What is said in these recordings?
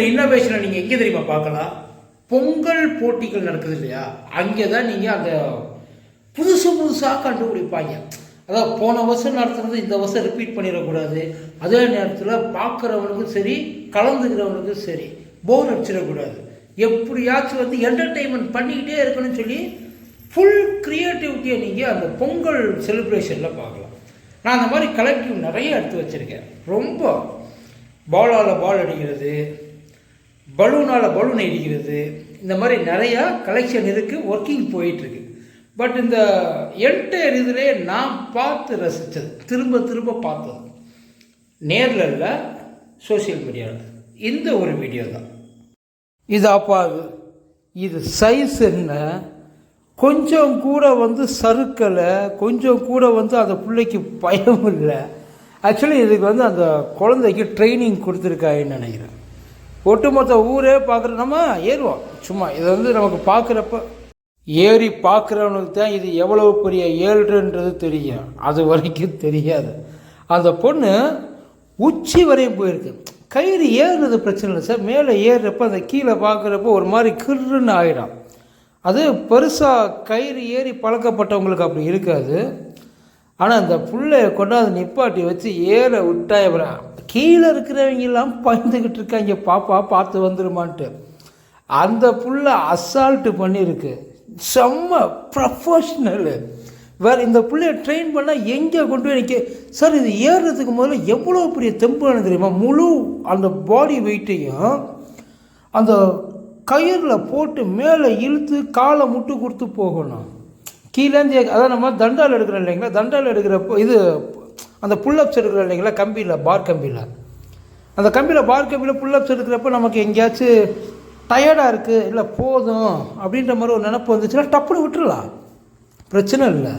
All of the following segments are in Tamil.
உள்ள இன்னோவேஷனை நீங்கள் எங்கே தெரியுமா பார்க்கலாம்? பொங்கல் போட்டிகள் நடக்குது இல்லையா? அங்கே தான் நீங்கள் அந்த புதுசு புதுசாக கண்டுபிடிப்பாங்க. அதாவது போன வருஷம் நடத்துனது இந்த வருஷம் ரிப்பீட் பண்ணிடக்கூடாது. அதே நேரத்தில் பார்க்குறவனுக்கும் சரி கலந்துக்கிறவனுக்கும் சரி போர் அடிச்சிடக்கூடாது. எப்படியாச்சும் வந்து என்டர்டெயின்மெண்ட் பண்ணிக்கிட்டே இருக்கணும்னு சொல்லி ஃபுல் க்ரியேட்டிவிட்டியை நீங்கள் அந்த பொங்கல் செலிப்ரேஷனில் பார்க்கலாம். நான் அந்த மாதிரி கலெக்டிவ் நிறைய எடுத்து வச்சுருக்கேன். ரொம்ப பாலால் பால் அடிக்கிறது பலூனால் பலூன் அடிக்கிறது இந்த மாதிரி நிறையா கலெக்ஷன் இருக்குது ஒர்க்கிங் போயிட்டுருக்கு. பட் இந்த என்டையர் இதிலே நான் பார்த்து ரசித்தது. திரும்ப திரும்ப பார்த்தது. நேரில் இல்லை சோஷியல் மீடியாவில் இந்த ஒரு வீடியோ தான். இது அப்பாவு இது. சைஸ் என்ன? கொஞ்சம் கூட வந்து சறுக்கலை கொஞ்சம் கூட வந்து அந்த பிள்ளைக்கு பயம் இல்லை ஆக்சுவலி இதுக்கு வந்து அந்த குழந்தைக்கு ட்ரைனிங் கொடுத்துருக்காங்கன்னு நினைக்கிறேன். ஒட்டுமொத்த ஊரே பார்க்குற நம்ம ஏறுவோம். சும்மா இதை வந்து நமக்கு பார்க்குறப்ப ஏறி பார்க்குறவனுக்கு தான் இது எவ்வளவு பெரிய ஏழ்றன்றது தெரியும். அது வரைக்கும் தெரியாது. அந்த பொண்ணு உச்சி வரையும் போயிருக்கு. கயிறு ஏறுறது பிரச்சனை இல்லை சார். மேலே ஏறுறப்ப அந்த கீழே பார்க்குறப்ப ஒரு மாதிரி கிருன்னு ஆகிடும் அது பெருசாக கயிறு ஏறி பழக்கப்பட்டவங்களுக்கு அப்படி இருக்காது. ஆனால் அந்த புள்ளைய கொண்டாந்து நிப்பாட்டி வச்சு ஏற விட்டா அப்புறம் கீழே இருக்கிறவங்க எல்லாம் பயந்துக்கிட்டு இருக்காங்க. பாப்பா பார்த்து வந்துருமான்ட்டு. அந்த புள்ள அசால்ட்டு பண்ணியிருக்கு. செம்ம ப்ரொஃபஷ்னலு வேறு இந்த பிள்ளைய ட்ரெயின் பண்ணால் எங்கே கொண்டு போய் நிற்க சார் இது ஏறுறதுக்கு முதல்ல எவ்வளோ பெரிய தெம்புன்னு தெரியுமா? முழு அந்த பாடி வெயிட்டையும் அந்த கயிறில் போட்டு மேலே இழுத்து காலை முட்டு கொடுத்து போகணும். கீழேருந்து அதான் நம்ம தண்டால் எடுக்கிறோம் இல்லைங்களா? தண்டால் எடுக்கிறப்போ இது அந்த புல்லப்ஸ் எடுக்கிற இல்லைங்களா? கம்பியில் பார் கம்பியில். அந்த கம்பியில் பார் கம்பியில் புல்லப்ஸ் எடுக்கிறப்ப நமக்கு எங்கேயாச்சும் டயர்டாக இருக்குது இல்லை போதும் அப்படின்ற மாதிரி ஒரு நினப்பு வந்துச்சுன்னா டப்புன்னு விட்டுடலாம் பிரச்சனை இல்லை.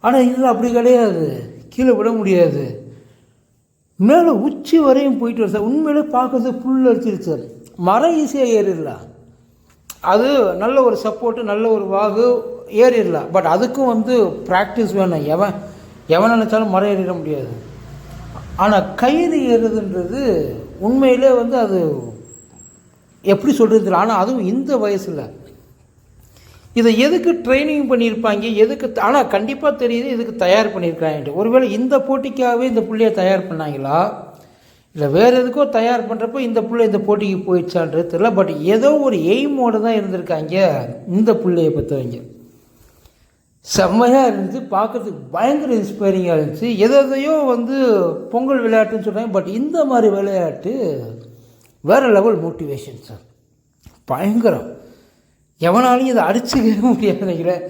ஆனால் இதில் அப்படி கிடையாது. கீழே விட முடியாது. மேலே உச்சி வரையும் போயிட்டு வர சார். உண்மையிலே பார்க்கறது புல் அடிச்சிருச்சு சார். மரம் ஈஸியாக ஏறிடலாம். அது நல்ல ஒரு சப்போர்ட்டு நல்ல ஒரு வாகு ஏறிடலாம். பட் அதுக்கும் வந்து ப்ராக்டிஸ் வேணும். எவன் எவன் நினச்சாலும் மரம் ஏறிட முடியாது. ஆனால் கயிறு ஏறுதுன்றது உண்மையிலே வந்து அது எப்படி சொல்கிறது ஆனால் அதுவும் இந்த வயசில். இதை எதுக்கு ட்ரைனிங் பண்ணியிருப்பாங்க? எதுக்கு ஆனால் கண்டிப்பாக தெரியுது இதுக்கு தயார் பண்ணியிருக்காங்க ஒருவேளை இந்த போட்டிக்காகவே இந்த பிள்ளையை தயார் பண்ணாங்களா? இல்லை வேறு எதுக்கோ தயார் பண்ணுறப்போ இந்த பிள்ளை இந்த போட்டிக்கு போயிடுச்சான்றது தெரியல. பட் ஏதோ ஒரு எய்மோடு தான் இருந்திருக்காங்க இந்த பிள்ளையை பற்றவங்க செம்மையாக இருந்துச்சு. பார்க்குறதுக்கு பயங்கர இன்ஸ்பைரிங்காக இருந்துச்சு. எதையோ வந்து பொங்கல் விளையாட்டுன்னு சொல்கிறாங்க பட் இந்த மாதிரி விளையாட்டு வேறு லெவல் மோட்டிவேஷன் சார் பயங்கரம். எவனாலையும் இதை அடிச்சுக்கவே முடியாது நினைக்கிறேன்.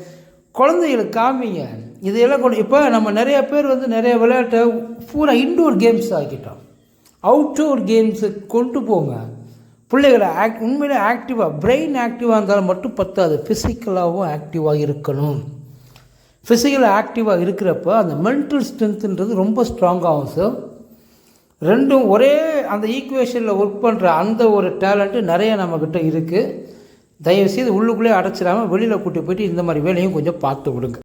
குழந்தைகளுக்கு காமிங்க. இதையெல்லாம் கொண்டு இப்போ நம்ம நிறைய பேர் வந்து நிறைய விளையாட்டை பூரா இன்டோர் கேம்ஸ் ஆக்கிட்டோம். அவுட்டோர் கேம்ஸை கொண்டு போங்க. பிள்ளைகளை ஆக்ட் உண்மையிலே ஆக்டிவாக பிரெயின் ஆக்டிவாக இருந்தாலும் மட்டும் பத்தாது. ஃபிசிக்கலாகவும் ஆக்டிவாக இருக்கணும். ஃபிசிக்கல் ஆக்டிவாக இருக்கிறப்ப அந்த மென்டல் ஸ்ட்ரென்த்துன்றது ரொம்ப ஸ்ட்ராங்காகும் சார் ரெண்டும் ஒரே அந்த ஈக்குவேஷனில் ஒர்க் பண்ணுற அந்த ஒரு டேலண்ட்டு நிறைய நம்மக்கிட்ட இருக்குது தயவுசெய்து உள்ளுக்குள்ளே அடைச்சிடாமல் வெளியில் கூட்டி போயிட்டு இந்த மாதிரி வேலையும் கொஞ்சம் பார்த்து விடுங்க.